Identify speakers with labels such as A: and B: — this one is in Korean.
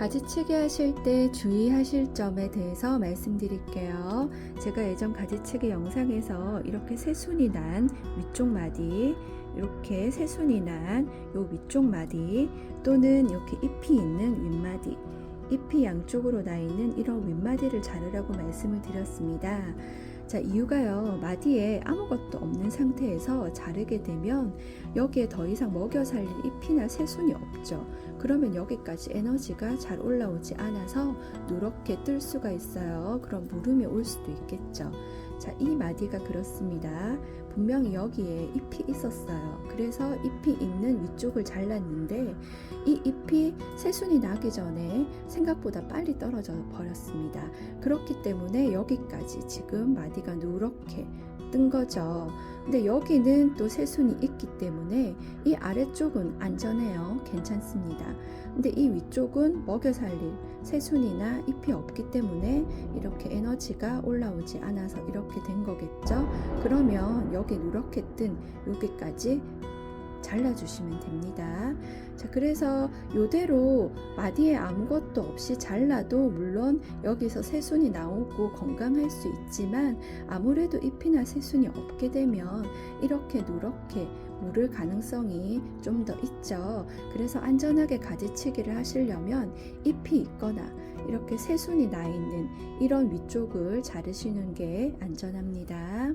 A: 가지치기 하실 때 주의하실 점에 대해서 말씀드릴게요. 제가 예전 가지치기 영상에서 이렇게 새순이 난 위쪽 마디, 이렇게 새순이 난 요 위쪽 마디 또는 이렇게 잎이 있는 윗마디, 잎이 양쪽으로 나 있는 이런 윗마디를 자르라고 말씀을 드렸습니다. 자, 이유가요. 마디에 아무것도 없는 상태에서 자르게 되면 여기에 더 이상 먹여 살릴 잎이나 새순이 없죠. 그러면 여기까지 에너지가 잘 올라오지 않아서 누렇게 뜰 수가 있어요. 그럼 물음이 올 수도 있겠죠. 자, 이 마디가 그렇습니다. 분명히 여기에 잎이 있었어요. 그래서 잎이 있는 위쪽을 잘랐는데 이 잎이 새순이 나기 전에 생각보다 빨리 떨어져 버렸습니다. 그렇기 때문에 여기까지 지금 마디가 누렇게 뜬 거죠. 근데 여기는 또 새순이 있기 때문에 이 아래쪽은 안전해요. 괜찮습니다. 근데 이 위쪽은 먹여 살릴 새순이나 잎이 없기 때문에 이렇게 에너지가 올라오지 않아서 이렇게 된 거겠죠. 그러면 여기 누렇게 뜬 여기까지 잘라주시면 됩니다. 자, 그래서 요대로 마디에 아무것도 없이 잘라도 물론 여기서 새순이 나오고 건강할 수 있지만 아무래도 잎이나 새순이 없게 되면 이렇게 누렇게 물을 가능성이 좀 더 있죠. 그래서 안전하게 가지치기를 하시려면 잎이 있거나 이렇게 새순이 나 있는 이런 위쪽을 자르시는 게 안전합니다.